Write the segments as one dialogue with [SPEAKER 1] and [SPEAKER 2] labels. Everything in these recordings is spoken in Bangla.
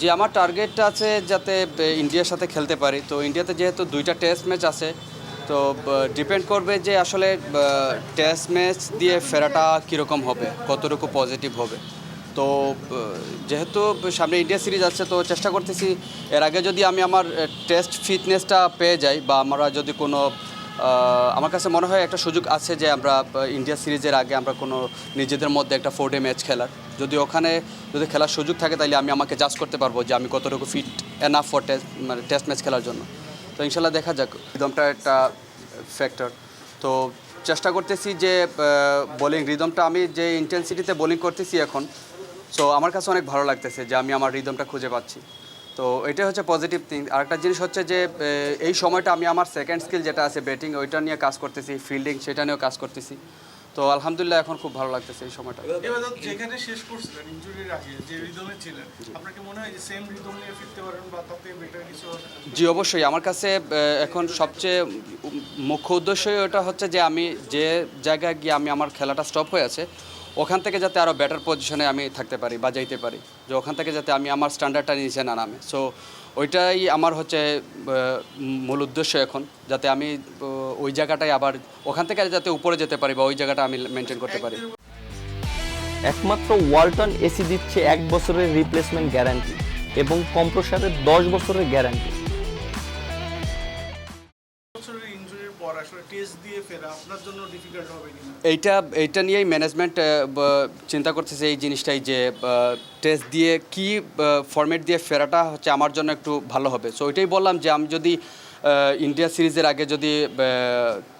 [SPEAKER 1] যে আমার টার্গেটটা আছে যাতে ইন্ডিয়ার সাথে খেলতে পারি। তো ইন্ডিয়াতে যেহেতু দুইটা টেস্ট ম্যাচ আছে, তো ডিপেন্ড করবে যে আসলে টেস্ট ম্যাচ দিয়ে ফেরাটা কীরকম হবে, কতটুকু পজিটিভ হবে। তো যেহেতু সামনে ইন্ডিয়া সিরিজ আছে, তো চেষ্টা করতেছি। এর আগে যদি আমি আমার টেস্ট ফিটনেসটা পেয়ে যাই বা আমরা যদি কোনো আমার কাছে মনে হয় একটা সুযোগ আছে যে আমরা ইন্ডিয়া সিরিজের আগে আমরা কোনো নিজেদের মধ্যে একটা ফোর ডে ম্যাচ খেলার। যদি ওখানে যদি খেলার সুযোগ থাকে, তাহলে আমি আমাকে জাজ করতে পারব যে আমি কতটুকু ফিট এনাফ ফর টেস্ট মানে টেস্ট ম্যাচ খেলার জন্য। তো ইনশাল্লাহ দেখা যাক রিদমটা একটা ফ্যাক্টর তো চেষ্টা করতেছি যে বোলিং রিদমটা আমি যে ইন্টেন্সিটিতে বোলিং করতেছি এখন সো আমার কাছে অনেক ভালো লাগতেছে যে আমি আমার রিদমটা খুঁজে পাচ্ছি। তো এটাই হচ্ছে পজিটিভ থিং আরেকটা জিনিস হচ্ছে যে এই সময়টা আমি আমার সেকেন্ড স্কিল যেটা আছে ব্যাটিং ওইটা নিয়ে কাজ করতেছি ফিল্ডিং সেটা নিয়েও কাজ করতেছি। তো আলহামদুলিল্লাহ এখন খুব ভালো লাগতেছে এই সময়টা।
[SPEAKER 2] যেখানে শেষ করছিলেন ইনজুরির আগে যে রিদমে ছিলেন আপনার কি মনে হয় যে সেম রিদম নিয়ে ফিরতে পারেন বা তাতে বেটার কিছু
[SPEAKER 1] জি অবশ্যই। আমার কাছে এখন সবচেয়ে মুখ্য উদ্দেশ্যই ওটা হচ্ছে যে আমি যে জায়গায় গিয়ে আমি আমার খেলাটা স্টপ হয়ে আছে ওখান থেকে যাতে আরও বেটার পজিশনে আমি থাকতে পারি বা যাইতে পারি। যে ওখান থেকে যাতে আমি আমার স্ট্যান্ডার্ডটা নিচে না নামে। সো ওইটাই আমার হচ্ছে মূল উদ্দেশ্য এখন। যাতে আমি ওই জায়গাটায় আবার, ওখান থেকে যাতে উপরে যেতে পারি বা ওই জায়গাটা আমি মেনটেন করতে পারি।
[SPEAKER 3] একমাত্র ওয়ালটন এসি দিচ্ছে এক বছরের রিপ্লেসমেন্ট গ্যারান্টি এবং কম্প্রসারের দশ বছরের গ্যারান্টি
[SPEAKER 1] এইটা এইটা নিয়েই ম্যানেজমেন্ট চিন্তা করতেছে এই জিনিসটাই যে টেস্ট দিয়ে কি ফরম্যাট দিয়ে ফেরাটা হচ্ছে আমার জন্য একটু ভালো হবে। সো ওইটাই বললাম যে আমি যদি ইন্ডিয়া সিরিজের আগে যদি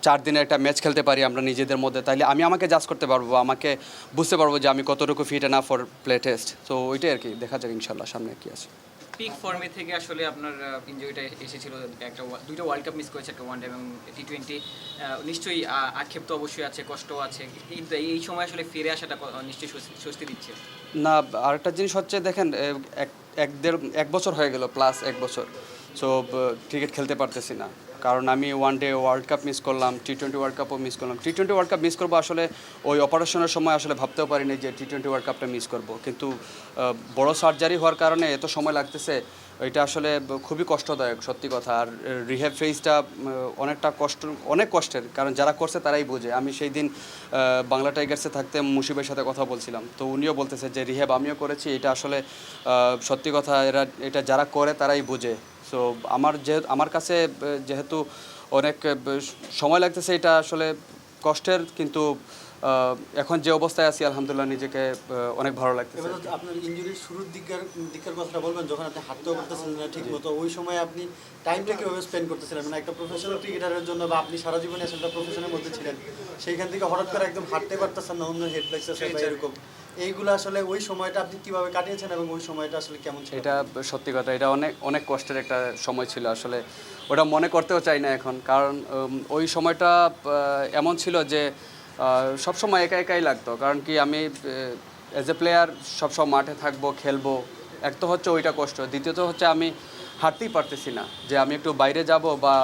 [SPEAKER 1] চার দিনের একটা ম্যাচ খেলতে পারি আমরা নিজেদের মধ্যে, তাহলে আমি আমাকে জাজ করতে পারব, আমাকে বুঝতে পারব যে আমি কতটুকু ফিট না ফর প্লে টেস্ট তো ওইটাই আর কি, দেখা যাক ইনশাল্লাহ সামনে কি আছে।
[SPEAKER 4] পিক ফর্মে থেকে আসলে আপনার ইঞ্জুরিটা এসেছিল। একটা দুটো ওয়ার্ল্ড কাপ মিস করেছে একটা ওয়ান ডে এবং টি টোয়েন্টি নিশ্চয়ই আক্ষেপ তো অবশ্যই আছে কষ্ট আছে। কিন্তু এই- সময় আসলে ফিরে আসাটা নিশ্চয়ই স্বস্তি দিচ্ছে।
[SPEAKER 1] না, আরেকটা জিনিস হচ্ছে, দেখেন এক এক দেড়, এক বছর হয়ে গেল প্লাস এক বছর। সো ক্রিকেট খেলতে পারতেছি না। কারণ আমি one day world cup miss করলাম টি টোয়েন্টি ওয়ার্ল্ড কাপও মিস করলাম। T twenty world cup miss করব আসলে ওই অপারেশনের সময় আসলে ভাবতেও পারিনি যে টি টোয়েন্টি ওয়ার্ল্ড কাপটা মিস করব। কিন্তু বড় সার্জারি হওয়ার কারণে এত সময় লাগতেছে, এটা আসলে খুবই কষ্টদায়ক, সত্যি কথা। আর রিহ্যাব ফেজটা অনেকটা কষ্ট, অনেক কষ্টের, কারণ যারা করছে তারাই বোঝে। আমি সেই দিন বাংলা টাইগার্সে থাকতে মুশিবের সাথে কথা বলছিলাম। তো উনিও বলতেছে যে, রিহ্যাব, আমিও করেছি। এটা আসলে সত্যি কথা, এরা, এটা যারা করে তারাই বোঝে। সো আমার যে আমার কাছে যেহেতু অনেক সময় লাগতেছে এটা আসলে কষ্টের কিন্তু এখন যে অবস্থায় আছি আলহামদুলিল্লাহ নিজেকে অনেক ভালো লাগতেছে
[SPEAKER 5] এবার আপনার ইঞ্জুরির শুরুর দিককার দিককার কথাটা বলবেন যখন আপনি হাঁটতেও পারতেছিলেন না ঠিক মতো ওই সময় আপনি টাইমটা কীভাবে স্পেন্ড করতেছিলেন? মানে একটা প্রফেশনাল ক্রিকেটারের জন্য বা আপনি সারা জীবনে আসলে প্রফেশনের মধ্যে ছিলেন সেইখান থেকে হঠাৎ করে একদম হাঁটতে পারতেছেন না অন্য হেড আছে বা এরকম। এইগুলো আসলে ওই সময়টা আপনি কীভাবে কাটিয়েছেন এবং ওই সময়টা আসলে কেমন ছিল?
[SPEAKER 1] এটা সত্যি কথা এটা অনেক অনেক কষ্টের একটা সময় ছিল আসলে। ওটা মনে করতেও চাই না এখন কারণ ওই সময়টা এমন ছিল যে সব সময় একা একাই লাগতো। কারণ কি আমি অ্যাজ এ প্লেয়ার সবসময় মাঠে থাকব, খেলব। এক তো হচ্ছে ওইটা কষ্ট। দ্বিতীয়ত হচ্ছে আমি হাঁটতেই পারতেছি না যে আমি একটু বাইরে যাব বা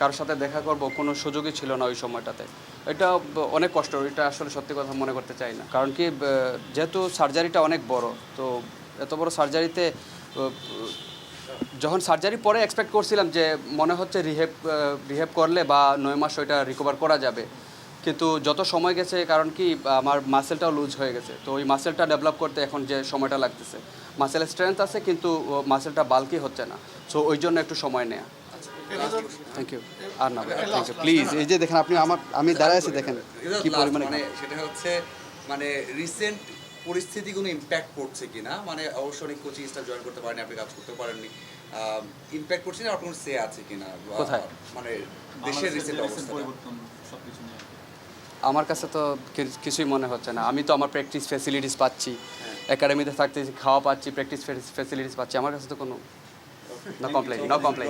[SPEAKER 1] কারোর সাথে দেখা করব, কোনো সুযোগই ছিল না ওই সময়টাতে। এটা অনেক কষ্ট, এটা আসলে সত্যি কথা মনে করতে চাই না। কারণ কি যেহেতু সার্জারিটা অনেক বড়, তো এত বড় সার্জারিতে যখন সার্জারি পরে এক্সপেক্ট করছিলাম যে মনে হচ্ছে রিহেব রিহেব করলে বা নয় মাস ওইটা রিকভার করা যাবে। কিন্তু যত সময় গেছে কারণ কি আমার মাসেলটাও লুজ হয়ে গেছে। তো ওই মাসেলটা ডেভেলপ করতে এখন যে সময়টা লাগতেছে মাসেলের স্ট্রেংথ আছে কিন্তু মাসেলটা বালকি হচ্ছে না। সো ওই জন্য একটু সময় নেয়া। থ্যাংক ইউ আর না থ্যাংক ইউ প্লিজ এই যে দেখেন আপনি আমার আমি দাঁড়ায় আছি দেখেন কি পরিমাণে
[SPEAKER 6] মানে সেটা হচ্ছে মানে রিসেন্ট পরিস্থিতি কোনো ইম্প্যাক্ট করছে কিনা? মানে অবশ্য অনেক কোচিং স্টাফ জয়েন করতে পারেনি আপনি কাজ করতে পারেননি। ইম্প্যাক্ট করছে না আপনার সে আছে কিনা? বা-
[SPEAKER 1] কোথায়?
[SPEAKER 6] মানে দেশের রিসেন্ট অবস্থা
[SPEAKER 1] আমার কাছে তো কিছুই মনে হচ্ছে না। আমি তো আমার প্র্যাকটিস ফ্যাসিলিটিস পাচ্ছি। একাডেমিতে থাকতে খাওয়া পাচ্ছি প্র্যাকটিস ফ্যাসিলিটিস পাচ্ছি। আমার কাছে তো কোনো নো কমপ্লেন নো কমপ্লেন